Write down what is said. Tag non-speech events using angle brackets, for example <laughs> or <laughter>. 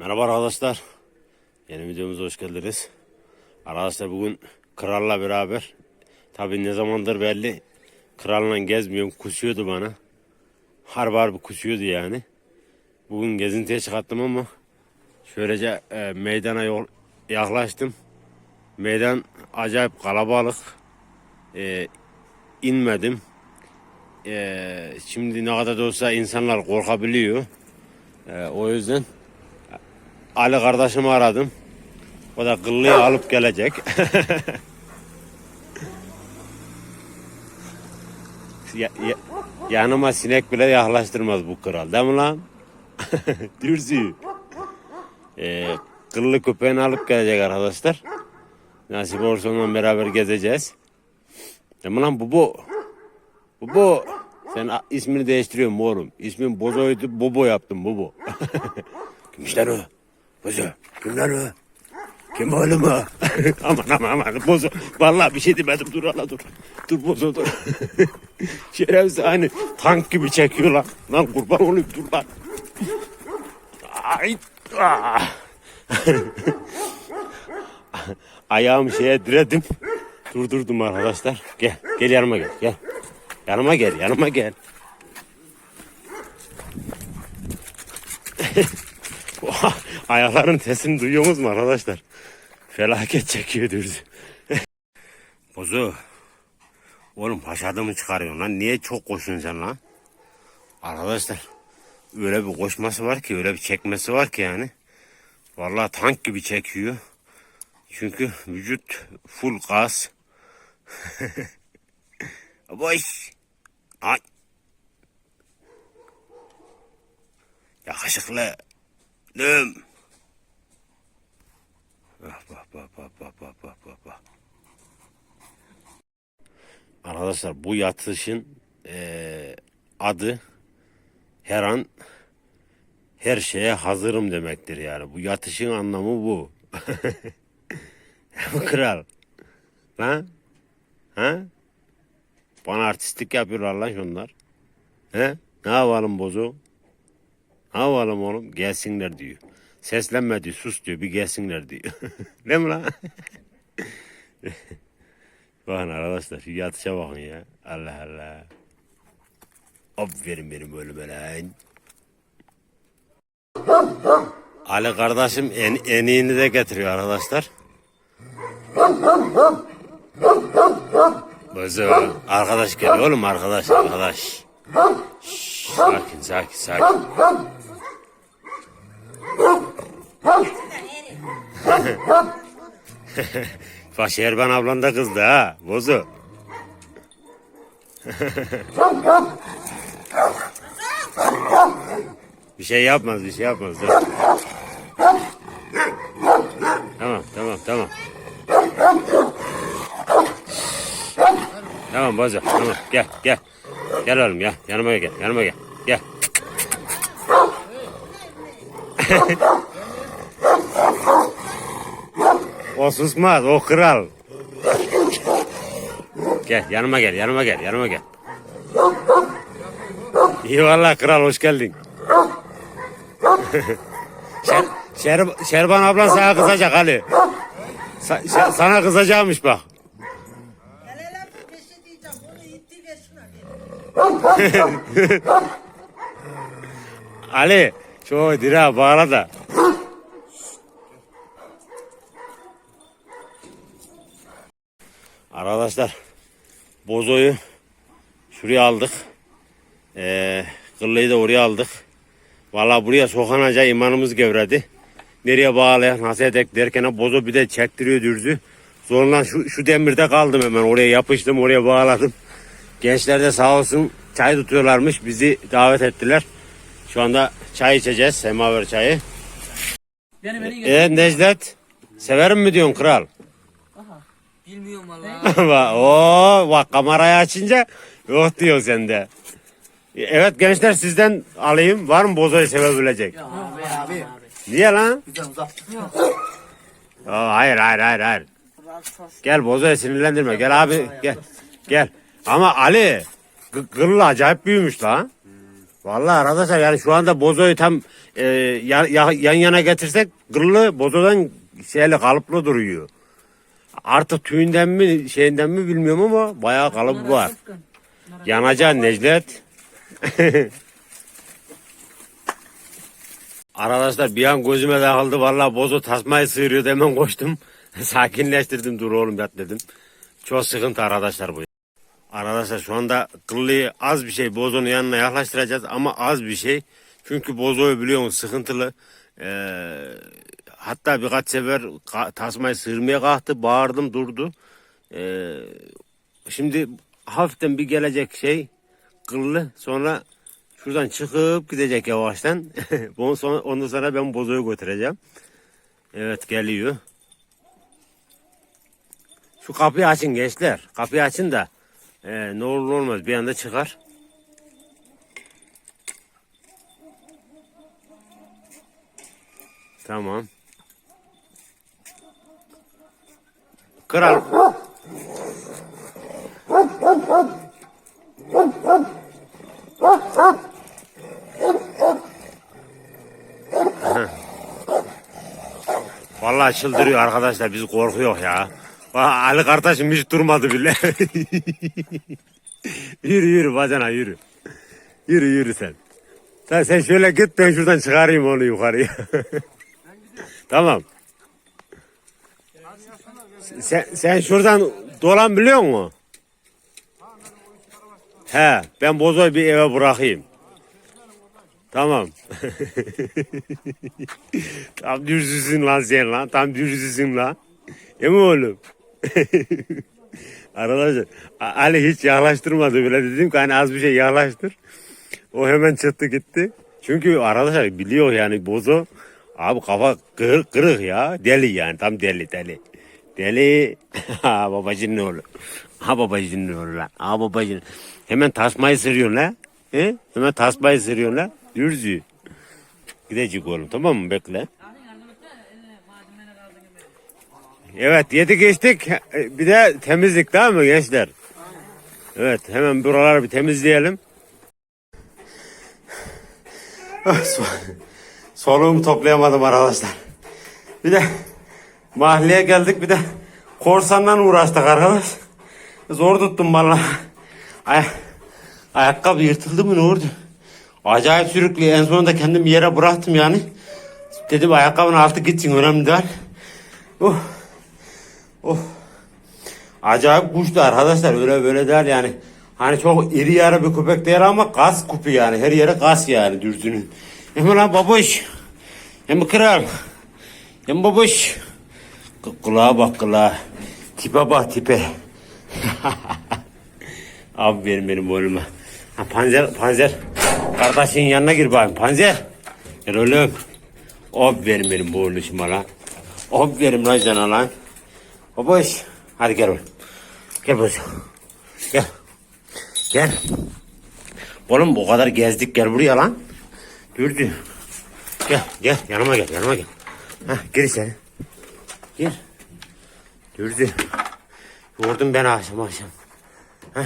Merhaba arkadaşlar. Yeni videomuza hoş geldiniz. Arkadaşlar bugün kralla beraber tabi ne zamandır belli kralla gezmiyorum kusuyordu bana. Harbi harbi kusuyordu yani. Bugün gezintiye çıkarttım ama şöylece e, meydana yol, yaklaştım. Meydan acayip kalabalık. E, inmedim. E, şimdi ne kadar da olsa insanlar korkabiliyor. E, o yüzden Ali kardeşimi aradım. O da kıllıyı alıp gelecek. ya, ya- yanıma sinek bile yaklaştırmaz bu kral değil mi lan? <laughs> Dürsü. Ee, kıllı köpeğini alıp gelecek arkadaşlar. Nasip olursa onunla beraber gezeceğiz. Değil mi lan Bubo? Bubo. Sen ismini değiştiriyorsun oğlum? İsmin Bozo'ydu, Bobo yaptım Bobo. <laughs> Kimmişler o? Bozo. Kimler o? Kim oğlum o? <laughs> aman aman aman Bozo. Vallahi bir şey demedim dur hala dur. Dur Bozo dur. <laughs> Şerefsiz hani tank gibi çekiyor lan. Lan kurban olayım dur lan. Ay. ah. <laughs> Ayağımı şeye diredim. Durdurdum arkadaşlar. Gel. Gel yanıma gel. Gel. Yanıma gel. Yanıma gel. Oha, Ayakların sesini duyuyorsunuz mu arkadaşlar? Felaket çekiyor dürdü. <laughs> Bozu. Oğlum haşadımı çıkarıyorsun lan. Niye çok koşuyorsun sen lan? Arkadaşlar öyle bir koşması var ki öyle bir çekmesi var ki yani. Vallahi tank gibi çekiyor. Çünkü vücut full gaz. <laughs> Boş. Ay. Yakışıklı. Lüm. Arkadaşlar bu yatışın e, adı her an her şeye hazırım demektir yani. Bu yatışın anlamı bu. <laughs> Kral. Ha? Ha? Bana artistlik yapıyorlar lan şunlar. He? Ne yapalım bozu? Ne yapalım oğlum? Gelsinler diyor. Seslenme diyor, sus diyor, bir gelsinler diyor. <laughs> Değil mi lan? <laughs> bakın arkadaşlar, şu yatışa bakın ya. Allah Allah. Aferin benim ölüme lan. Ali kardeşim en, en iyini de getiriyor arkadaşlar. Bozu, arkadaş geliyor oğlum arkadaş, arkadaş. Şşş, sakin, sakin, sakin. Bak <laughs> Şerban ablan da kızdı ha. Bozu. bir şey yapmaz, bir şey yapmaz. Dur. Tamam, tamam, tamam. Tamam Bozu, tamam. Gel, gel. Gel oğlum ya. Yanıma gel, yanıma gel. Gel. O susmaz, o kral. Gel, yanıma gel, yanıma gel, yanıma gel. İyi valla kral, hoş geldin. <laughs> Şer, Şer, Şerban ablan sana kızacak Ali. Sa- Şer- sana kızacakmış bak. <laughs> Ali, şu direğe bağla da. Arkadaşlar, bozoyu şuraya aldık. Ee, kıllıyı da oraya aldık. Vallahi buraya sokanca imanımız gevredi. Nereye bağlayan, nasıl edek derken bozo bir de çektiriyor dürzü. Sonra şu, şu demirde kaldım hemen oraya yapıştım oraya bağladım. Gençler de sağ olsun çay tutuyorlarmış bizi davet ettiler. Şu anda çay içeceğiz semaver çayı. Beni beni. E Necdet severim mi diyorsun kral? Bilmiyorum valla. <laughs> Oo, bak kamerayı açınca yok diyor sende. Evet gençler sizden alayım. Var mı bozoyu sevebilecek? Abi abi. abi. Niye lan? Bizden uzak. Yok. Aa, hayır hayır hayır hayır. Gel bozoyu sinirlendirme. Gel abi gel. Gel. Ama Ali gı- acayip büyümüş lan. Vallahi arkadaşlar yani şu anda bozoyu tam e, ya- ya- yan yana getirsek kıllı bozodan şeyle kalıplı duruyor. Artık tüyünden mi şeyinden mi bilmiyorum ama bayağı kalıbı var. Yanacaksın Necdet. <laughs> Arkadaşlar bir an gözüme takıldı. Vallahi bozo tasmayı sıyırıyordu hemen koştum. <laughs> Sakinleştirdim dur oğlum yat dedim. Çok sıkıntı arkadaşlar bu. Arkadaşlar şu anda kıllıyı az bir şey bozonun yanına yaklaştıracağız ama az bir şey. Çünkü bozoyu biliyorsun sıkıntılı. Ee, hatta birkaç sefer tasmayı sıyırmaya kalktı. Bağırdım durdu. Ee, şimdi hafiften bir gelecek şey kıllı sonra şuradan çıkıp gidecek yavaştan. <laughs> Ondan sonra, ondan sonra ben bozoyu götüreceğim. Evet geliyor. Şu kapıyı açın gençler. Kapıyı açın da ee, ne olur olmaz bir anda çıkar. Tamam. Kral. <laughs> Vallahi çıldırıyor arkadaşlar biz korkuyor ya. Ali kardeşim hiç durmadı bile. <laughs> yürü yürü bacana yürü. Yürü yürü sen. Sen, sen şöyle git ben şuradan çıkarayım onu yukarıya. <laughs> tamam. Sen, sen şuradan dolan biliyor musun? He ben bozoyu bir eve bırakayım. Tamam. <laughs> Tam dürzüsün lan sen lan. Tam dürzüsün lan. Değil mi oğlum? <laughs> Arkadaşlar Ali hiç yaklaştırmadı bile dedim ki hani az bir şey yaklaştır. O hemen çıktı gitti. Çünkü arkadaşlar biliyor yani bozo. Abi kafa kırık, kırık ya. Deli yani tam deli deli. Deli. <laughs> ha babacının oğlu. Ha babacının oğlu lan. Ha babacının. Hemen tasmayı sırıyorsun lan. He? Hemen tasmayı sırıyorsun lan. Dürzü. Gidecek oğlum tamam mı? Bekle. Evet yedi geçtik. Bir de temizlik değil mi gençler? Evet hemen buraları bir temizleyelim. Ah, Soluğumu toplayamadım arkadaşlar. Bir de mahalleye geldik bir de korsanla uğraştık arkadaş. Zor tuttum vallahi. Ay ayakkabı yırtıldı mı ne oldu? Acayip sürüklü. En sonunda kendim yere bıraktım yani. Dedim ayakkabının altı gitsin önemli değil. Oh. Oh. Acayip kuştu arkadaşlar öyle böyle der yani. Hani çok iri yarı bir köpek değil ama gaz kupu yani. Her yere gaz yani dürzünün. Lan babuş. Hem kral. Hem babuş. Kulağa bak kulağa. Tipe bak tipe. <laughs> Abi benim benim oğluma. Ha, panzer panzer. Kardeşin yanına gir bakayım. Panzer. Gel oğlum. Abi benim benim bu oğluşuma lan. Abi benim lan sana lan. Babuş. Hadi gel oğlum. Gel babuş. Gel. Gel. Oğlum bu kadar gezdik gel buraya lan. Dürdü. Gel gel yanıma gel yanıma gel. Hah gir içeri. Gir. Dürdü. Yordum ben akşam akşam. Hah.